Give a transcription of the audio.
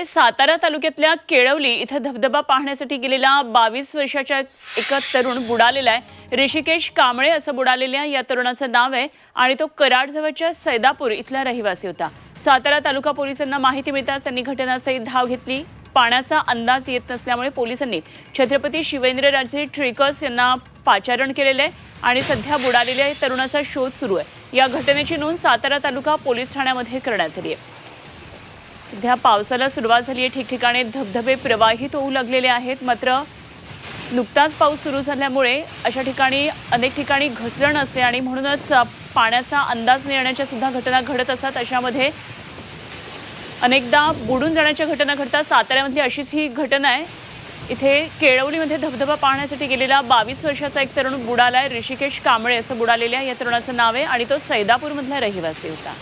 सातारा तालुक्यातल्या केळवली इथं धबधबा पाहण्यासाठी गेलेला बावीस वर्षाच्या एका तरुण बुडालेला आहे. ऋषिकेश कांबळे असं बुडालेल्या या तरुणाचं नाव आहे आणि तो कराडजवळच्या सैदापूर इथला रहिवासी होता. सातारा तालुका पोलिसांना माहिती मिळताच त्यांनी घटनास्थळी धाव घेतली. पाण्याचा अंदाज येत नसल्यामुळे पोलिसांनी छत्रपती शिवेंद्रराजे ट्रेकर्स यांना पाचारण केलेलं आहे आणि सध्या बुडालेल्या तरुणाचा शोध सुरू आहे. या घटनेची नोंद सातारा तालुका पोलीस ठाण्यामध्ये करण्यात आली आहे. सध्या पावसाला सुरुवात झाली आहे. ठिकठिकाणी धबधबे प्रवाहित होऊ लागलेले आहेत. मात्र नुकताच पाऊस सुरू झाल्यामुळे अशा ठिकाणी अनेक ठिकाणी घसरण असते आणि म्हणूनच पाण्याचा अंदाज न येण्याच्या सुद्धा घटना घडत असतात. अशामध्ये अनेकदा बुडून जाण्याच्या घटना घडतात. साताऱ्यामधली अशीच ही घटना आहे. इथे केळवलीमध्ये धबधबा पाहण्यासाठी गेलेला बावीस वर्षाचा एक तरुण बुडाला आहे ऋषिकेश कांबळे असं बुडालेल्या या तरुणाचं नाव आहे आणि तो सैदापूरमधला रहिवासी होता.